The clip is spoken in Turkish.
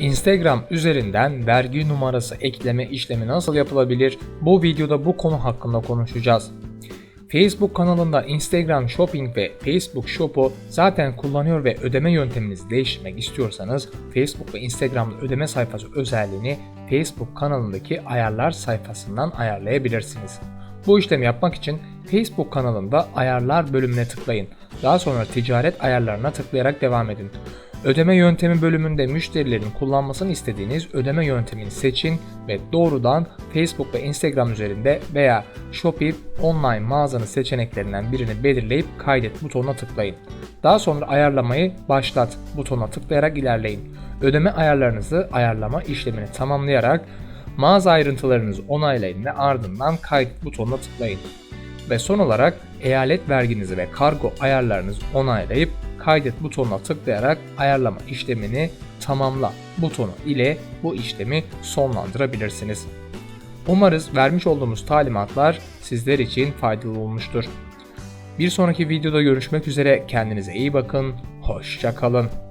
Instagram üzerinden vergi numarası ekleme işlemi nasıl yapılabilir? Bu videoda bu konu hakkında konuşacağız. Facebook kanalında Instagram Shopping ve Facebook Shop'u zaten kullanıyor ve ödeme yönteminizi değiştirmek istiyorsanız Facebook ve Instagram'da ödeme sayfası özelliğini Facebook kanalındaki ayarlar sayfasından ayarlayabilirsiniz. Bu işlemi yapmak için Facebook kanalında ayarlar bölümüne tıklayın. Daha sonra ticaret ayarlarına tıklayarak devam edin. Ödeme yöntemi bölümünde müşterilerin kullanmasını istediğiniz ödeme yöntemini seçin ve doğrudan Facebook ve Instagram üzerinde veya Shopee online mağazanın seçeneklerinden birini belirleyip kaydet butonuna tıklayın. Daha sonra ayarlamayı başlat butonuna tıklayarak ilerleyin. Ödeme ayarlarınızı ayarlama işlemini tamamlayarak mağaza ayrıntılarınızı onaylayın ve ardından kaydet butonuna tıklayın ve son olarak eyalet verginizi ve kargo ayarlarınızı onaylayıp kaydet butonuna tıklayarak ayarlama işlemini tamamla butonu ile bu işlemi sonlandırabilirsiniz. Umarız vermiş olduğumuz talimatlar sizler için faydalı olmuştur. Bir sonraki videoda görüşmek üzere kendinize iyi bakın, hoşça kalın.